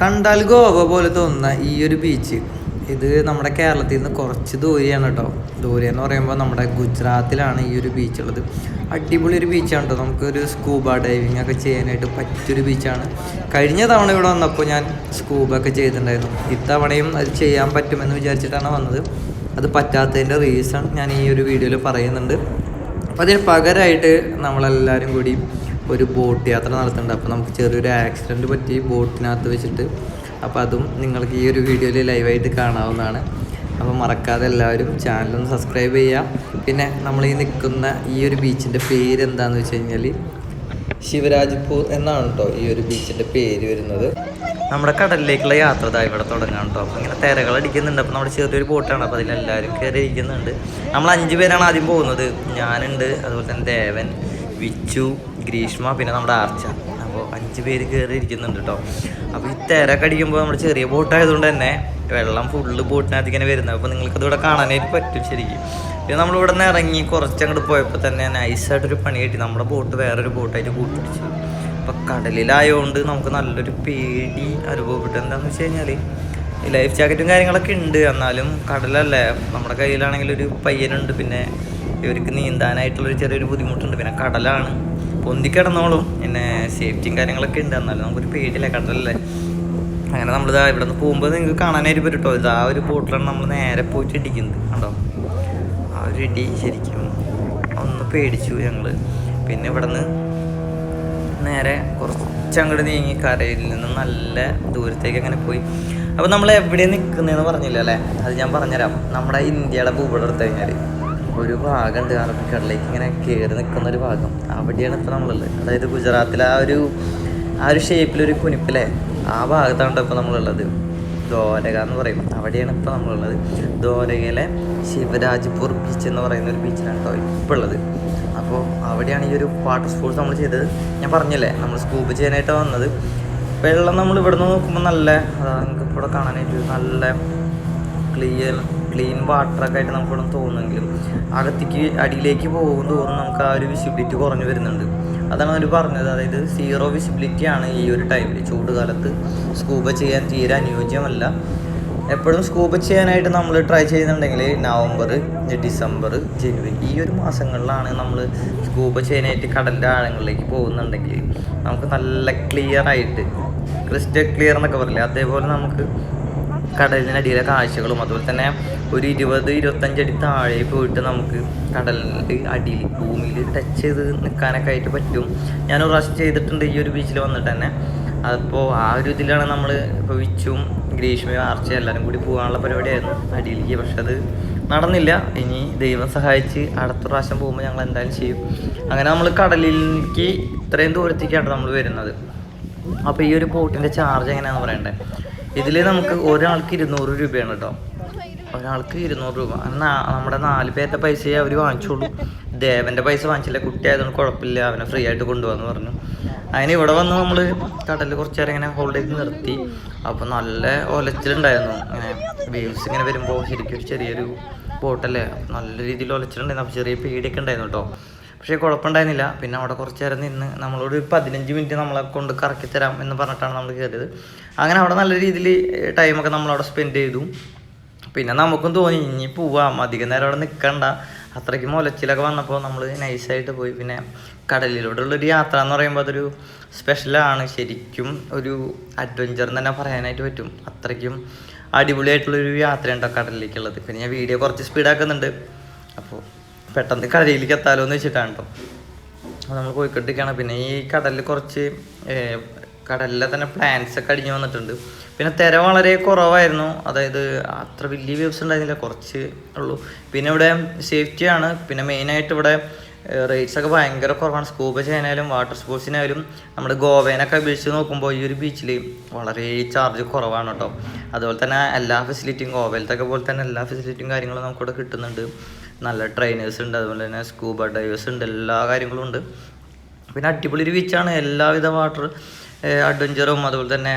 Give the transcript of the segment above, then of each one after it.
കണ്ടാൽ ഗോവ പോലെ തോന്നുന്ന ഈ ഒരു ബീച്ച് ഇത് നമ്മുടെ കേരളത്തിൽ നിന്ന് കുറച്ച് ദൂരെയാണ് കേട്ടോ. ദൂരെ എന്ന് പറയുമ്പോൾ നമ്മുടെ ഗുജറാത്തിലാണ് ഈ ഒരു ബീച്ച് ഉള്ളത്. അടിപൊളി ഒരു ബീച്ചാണ് കേട്ടോ. നമുക്കൊരു സ്കൂബ ഡൈവിംഗ് ഒക്കെ ചെയ്യാനായിട്ട് പറ്റിയൊരു ബീച്ചാണ് കഴിഞ്ഞ തവണ ഇവിടെ വന്നപ്പോൾ ഞാൻ സ്കൂബ ഒക്കെ ചെയ്തിട്ടുണ്ടായിരുന്നു. ഇത്തവണയും അത് ചെയ്യാൻ പറ്റുമെന്ന് വിചാരിച്ചിട്ടാണ് വന്നത്. അത് പറ്റാത്തതിന്റെ റീസൺ ഞാൻ ഈ ഒരു വീഡിയോയിൽ പറയുന്നുണ്ട്. അപ്പോൾ അതിന് പകരമായിട്ട് നമ്മളെല്ലാവരും കൂടി ഒരു ബോട്ട് യാത്ര നടത്തുന്നുണ്ട്. അപ്പോൾ നമുക്ക് ചെറിയൊരു ആക്സിഡന്റ് പറ്റി ബോട്ടിനകത്ത് വെച്ചിട്ട്. അപ്പോൾ അതും നിങ്ങൾക്ക് ഈ ഒരു വീഡിയോയിൽ ലൈവായിട്ട് കാണാവുന്നതാണ്. അപ്പോൾ മറക്കാതെ എല്ലാവരും ചാനലൊന്ന് സബ്സ്ക്രൈബ് ചെയ്യുക പിന്നെ നമ്മൾ ഈ നിൽക്കുന്ന ഈ ഒരു ബീച്ചിന്റെ പേര് എന്താണെന്ന് വെച്ച് കഴിഞ്ഞാൽ ശിവരാജ്പൂർ എന്നാണ് കേട്ടോ ഈ ഒരു ബീച്ചിന്റെ പേര് വരുന്നത്. നമ്മുടെ കടലിലേക്കുള്ള യാത്ര ഇവിടെ തുടങ്ങാം കേട്ടോ അപ്പോൾ ഇങ്ങനെ തിരകൾ അടിക്കുന്നുണ്ട്. അപ്പോൾ നമ്മുടെ ചെറിയൊരു ബോട്ടാണ്. അപ്പോൾ അതിലെല്ലാവരും കയറി ഇരിക്കുന്നുണ്ട്. നമ്മൾ അഞ്ച് പേരാണ് ആദ്യം പോകുന്നത്. ഞാനുണ്ട് അതുപോലെ തന്നെ ദേവൻ വിച്ചു ഗ്രീഷ്മ പിന്നെ നമ്മുടെ ആർച്ച. അപ്പോൾ അഞ്ച് പേര് കയറി ഇരിക്കുന്നുണ്ട് കേട്ടോ അപ്പോൾ ഈ തിരക്ക് അടിക്കുമ്പോൾ നമ്മുടെ ചെറിയ ബോട്ടായതുകൊണ്ട് തന്നെ വെള്ളം ഫുള്ള് ബോട്ടിനകത്ത് ഇങ്ങനെ വരുന്നത്. അപ്പോൾ നിങ്ങൾക്കത് ഇവിടെ കാണാനായിട്ട് പറ്റും ശരിക്കും. പിന്നെ നമ്മൾ ഇവിടെ നിന്ന് ഇറങ്ങി കുറച്ചങ്ങോട്ട് പോയപ്പോൾ തന്നെ നൈസായിട്ടൊരു പണി കിട്ടി. നമ്മുടെ ബോട്ട് വേറൊരു ബോട്ടായിട്ട് കൂട്ടിപ്പിടിച്ചു. അപ്പോൾ കടലിലായതുകൊണ്ട് നമുക്ക് നല്ലൊരു പേടി അനുഭവപ്പെട്ടു. എന്താണെന്ന് വെച്ച് കഴിഞ്ഞാൽ ലൈഫ് ജാക്കറ്റും കാര്യങ്ങളൊക്കെ ഉണ്ട്. എന്നാലും കടലല്ലേ? നമ്മുടെ കയ്യിലാണെങ്കിൽ ഒരു പയ്യനുണ്ട്. പിന്നെ ഇവർക്ക് നീന്താനായിട്ടുള്ളൊരു ചെറിയൊരു ബുദ്ധിമുട്ടുണ്ട്. പിന്നെ കടലാണ്. പൊന്തി കിടന്നോളും പിന്നെ സേഫ്റ്റിയും കാര്യങ്ങളൊക്കെ ഉണ്ട്. എന്നാലും നമുക്കൊരു പേടിയില്ല കടലല്ലേ അങ്ങനെ നമ്മളിതാ ഇവിടെ നിന്ന് പോകുമ്പോൾ നിങ്ങൾക്ക് കാണാനായിട്ട് പറ്റും കേട്ടോ ഇത് ഒരു ബോട്ടിലാണ് നമ്മൾ നേരെ പോയിട്ട് ഇടിക്കുന്നത് കണ്ടോ? ആ ഒരു ഇടി ശരിക്കും ഒന്ന് പേടിച്ചു ഞങ്ങൾ പിന്നെ ഇവിടെ നിന്ന് നേരെ കുറച്ച് അങ്ങോട്ട് നീങ്ങി കരയിൽ നിന്ന് നല്ല ദൂരത്തേക്ക് അങ്ങനെ പോയി. അപ്പോൾ നമ്മൾ എവിടെയാണ് നിൽക്കുന്നതെന്ന് പറഞ്ഞില്ല അല്ലേ അത് ഞാൻ പറഞ്ഞുതരാം. നമ്മുടെ ഇന്ത്യയുടെ ഭൂപടം എടുത്തു കഴിഞ്ഞാൽ ഒരു ഭാഗമുണ്ട് അറബിക്കടലിലേക്ക് ഇങ്ങനെ കയറി നിൽക്കുന്ന ഒരു ഭാഗം. അവിടെയാണ് ഇപ്പോൾ നമ്മളുള്ളത്. അതായത് ഗുജറാത്തിലെ ആ ഒരു ആ ഒരു ഷേപ്പിലൊരു കുനിപ്പിലെ ആ ഭാഗത്താണ് ഇപ്പോൾ നമ്മളുള്ളത്. ദ്വാരക എന്ന് പറയും. അവിടെയാണ് ഇപ്പോൾ നമ്മളുള്ളത്. ദ്വാരകയിലെ ശിവരാജ്പൂർ ബീച്ച് എന്ന് പറയുന്ന ഒരു ബീച്ചിലാണ് കേട്ടോ ഇപ്പോൾ ഉള്ളത്. അപ്പോൾ അവിടെയാണ് ഈ ഒരു വാട്ടർ സ്പോർട്സ് നമ്മൾ ചെയ്തത്. ഞാൻ പറഞ്ഞില്ലേ നമ്മൾ സ്കൂബ് ചെയ്യാനായിട്ടാണ് വന്നത്. വെള്ളം നമ്മൾ ഇവിടെ നിന്ന് നോക്കുമ്പോൾ നല്ല നിങ്ങൾക്ക് ഇവിടെ കാണാനായിട്ട് നല്ല ക്ലിയർ ക്ലീൻ വാട്ടർ വാട്ടറൊക്കെ ആയിട്ട് നമുക്ക് ഇവിടെ തോന്നുമെങ്കിലും അകത്തേക്ക് അടിയിലേക്ക് പോകും തോറും നമുക്ക് ആ ഒരു വിസിബിലിറ്റി കുറഞ്ഞു വരുന്നുണ്ട്. അതാണ് അവർ പറഞ്ഞത്. അതായത് സീറോ വിസിബിലിറ്റി ആണ് ഈ ഒരു ടൈമിൽ ചൂട് കാലത്ത് സ്കൂബ ചെയ്യാൻ തീരെ അനുയോജ്യമല്ല. എപ്പോഴും സ്കൂബ ചെയ്യാനായിട്ട് നമ്മൾ ട്രൈ ചെയ്യുന്നുണ്ടെങ്കിൽ നവംബർ ഡിസംബർ ജനുവരി ഈ ഒരു മാസങ്ങളിലാണ് നമ്മൾ സ്കൂബ ചെയ്യാനായിട്ട് കടലിന്റെ ആഴങ്ങളിലേക്ക് പോകുന്നുണ്ടെങ്കിൽ നമുക്ക് നല്ല ക്ലിയർ ആയിട്ട് ക്രിസ്റ്റൽ ക്ലിയർ എന്നൊക്കെ പറയില്ലേ? അതേപോലെ നമുക്ക് കടലിനടിയിലെ കാഴ്ചകളും അതുപോലെ തന്നെ ഒരു ഇരുപത് അടി താഴെ പോയിട്ട് നമുക്ക് കടലിന്റെ അടിയിൽ ഭൂമിയിൽ ടച്ച് ചെയ്ത് നിൽക്കാനൊക്കെ ആയിട്ട് പറ്റും. ഞാൻ ഒരു പ്രാവശ്യം ചെയ്തിട്ടുണ്ട് ഈ ഒരു ബീച്ചിൽ വന്നിട്ട് തന്നെ. അപ്പോൾ ആ ഒരു ഇതിലാണ് നമ്മൾ ഇപ്പോൾ വിച്ചും ഗ്രീഷ്മയും ആർച്ചയും എല്ലാവരും കൂടി പോകാനുള്ള പരിപാടിയായിരുന്നു അടിയിലേക്ക്. പക്ഷെ അത് നടന്നില്ല. ഇനി ദൈവം സഹായിച്ച് അടുത്ത പ്രാവശ്യം പോകുമ്പോൾ ഞങ്ങൾ എന്തായാലും ചെയ്യും. അങ്ങനെ നമ്മൾ കടലിലേക്ക് ഇത്രയും ദൂരത്തേക്കാണ് നമ്മൾ വരുന്നത്. അപ്പോൾ ഈ ഒരു ബോട്ടിന്റെ ചാർജ് എങ്ങനെയാണെന്ന് പറയണ്ടേ? ഇതിൽ നമുക്ക് ഒരാൾക്ക് ഇരുന്നൂറ് രൂപയാണ് കേട്ടോ ഒരാൾക്ക് ഇരുന്നൂറ് രൂപ. നമ്മുടെ നാല് പേരുടെ പൈസയെ അവർ വാങ്ങിച്ചോളൂ. ദേവന്റെ പൈസ വാങ്ങിച്ചില്ല. കുട്ടി ആയതുകൊണ്ട് കുഴപ്പമില്ല. അവനെ ഫ്രീ ആയിട്ട് കൊണ്ടുപോകാന്ന് പറഞ്ഞു. അതിന് ഇവിടെ വന്ന് നമ്മൾ കടലിൽ കുറച്ച് നേരം ഇങ്ങനെ ഹോൾഡ് ചെയ്ത് നിർത്തി. അപ്പോൾ നല്ല ഒലച്ചിലുണ്ടായിരുന്നു. ഇങ്ങനെ വേവ്സ് ഇങ്ങനെ വരുമ്പോൾ ശരിക്കും ഒരു ചെറിയൊരു ബോട്ടല്ലേ നല്ല രീതിയിൽ ഒലച്ചിലുണ്ടായിരുന്നു. അപ്പോൾ ചെറിയ പേടിയൊക്കെ ഉണ്ടായിരുന്നു കേട്ടോ പക്ഷേ കുഴപ്പമുണ്ടായിരുന്നില്ല. പിന്നെ അവിടെ കുറച്ച് നേരം നിന്ന് നമ്മളോട് പതിനഞ്ച് മിനിറ്റ് നമ്മളെ കൊണ്ട് കറക്കി തരാം എന്ന് പറഞ്ഞിട്ടാണ് നമ്മൾ കയറിയത്. അങ്ങനെ അവിടെ നല്ല രീതിയിൽ ടൈമൊക്കെ നമ്മളവിടെ സ്പെൻഡ് ചെയ്തു. പിന്നെ നമുക്കും തോന്നി ഇനി പോവാം അധികം നേരം അവിടെ നിൽക്കണ്ട അത്രയ്ക്ക് മുലച്ചിലൊക്കെ വന്നപ്പോൾ നമ്മൾ നൈസായിട്ട് പോയി. പിന്നെ കടലിലൂടെയുള്ളൊരു യാത്ര എന്ന് പറയുമ്പോൾ അതൊരു സ്പെഷ്യലാണ് ശരിക്കും ഒരു അഡ്വഞ്ചർ തന്നെ പറയാനായിട്ട് പറ്റും. അത്രയ്ക്കും അടിപൊളിയായിട്ടുള്ളൊരു യാത്രയുണ്ടോ കടലിലേക്കുള്ളത്. പിന്നെ ഞാൻ വീഡിയോ കുറച്ച് സ്പീഡാക്കുന്നുണ്ട് അപ്പോൾ പെട്ടെന്ന് കരയിലേക്ക് എത്താലോ എന്ന് വെച്ചിട്ടാണ് കേട്ടോ അപ്പോൾ നമ്മൾ പോയിക്കൊണ്ടിരിക്കുകയാണ്. പിന്നെ ഈ കടലിൽ കുറച്ച് കടലിലെ തന്നെ പ്ലാന്റ്സ് ഒക്കെ അടിഞ്ഞു വന്നിട്ടുണ്ട്. പിന്നെ തിര വളരെ കുറവായിരുന്നു. അതായത് അത്ര വലിയ വ്യൂസ് ഉണ്ടായിരുന്നില്ല. കുറച്ച് ഉള്ളൂ. പിന്നെ ഇവിടെ സേഫ്റ്റിയാണ് പിന്നെ മെയിനായിട്ട് ഇവിടെ റേറ്റ്സ് ഒക്കെ ഭയങ്കര കുറവാണ്. സ്കൂബ ചെയ്യാനായാലും വാട്ടർ സ്പോർട്സിനായാലും നമ്മുടെ ഗോവേനൊക്കെ അപേക്ഷിച്ച് നോക്കുമ്പോൾ ഈ ഒരു ബീച്ചിൽ വളരെ ചാർജ് കുറവാണ് കേട്ടോ അതുപോലെ തന്നെ എല്ലാ ഫെസിലിറ്റിയും ഗോവയിലത്തെ പോലെ തന്നെ എല്ലാ ഫെസിലിറ്റിയും കാര്യങ്ങളും നമുക്കിവിടെ കിട്ടുന്നുണ്ട്. നല്ല ട്രെയിനേഴ്സ് ഉണ്ട് അതുപോലെ തന്നെ സ്കൂബ ഡൈവേഴ്സ് ഉണ്ട് എല്ലാ കാര്യങ്ങളും ഉണ്ട്. പിന്നെ അടിപൊളി ഒരു ബീച്ചാണ് എല്ലാവിധ വാട്ടർ അഡ്വഞ്ചറും അതുപോലെ തന്നെ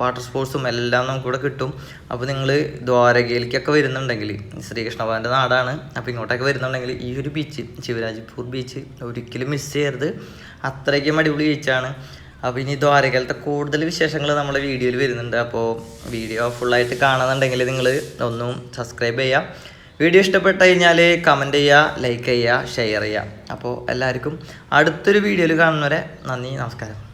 വാട്ടർ സ്പോർട്സും എല്ലാം നമുക്കിവിടെ കിട്ടും. അപ്പോൾ നിങ്ങൾ ദ്വാരകയിലേക്കൊക്കെ വരുന്നുണ്ടെങ്കിൽ ശ്രീകൃഷ്ണഭവന്റെ നാടാണ്. അപ്പോൾ ഇങ്ങോട്ടൊക്കെ വരുന്നുണ്ടെങ്കിൽ ഈ ഒരു ബീച്ച് ശിവരാജ്പൂർ ബീച്ച് ഒരിക്കലും മിസ് ചെയ്യരുത്. അത്രയ്ക്കും അടിപൊളി ബീച്ചാണ് അപ്പോൾ ഇനി ദ്വാരകയിലത്തെ കൂടുതൽ വിശേഷങ്ങൾ നമ്മുടെ വീഡിയോയിൽ വരുന്നുണ്ട്. അപ്പോൾ വീഡിയോ ഫുള്ളായിട്ട് കാണുന്നുണ്ടെങ്കിൽ നിങ്ങൾ ഒന്നും സബ്സ്ക്രൈബ് ചെയ്യുക വീഡിയോ ഇഷ്ടപ്പെട്ട് കഴിഞ്ഞാൽ കമന്റ് ചെയ്യുക ലൈക്ക് ചെയ്യുക ഷെയർ ചെയ്യുക. അപ്പോൾ എല്ലാവർക്കും അടുത്തൊരു വീഡിയോയിൽ കാണുന്നവരെ നന്ദി നമസ്കാരം.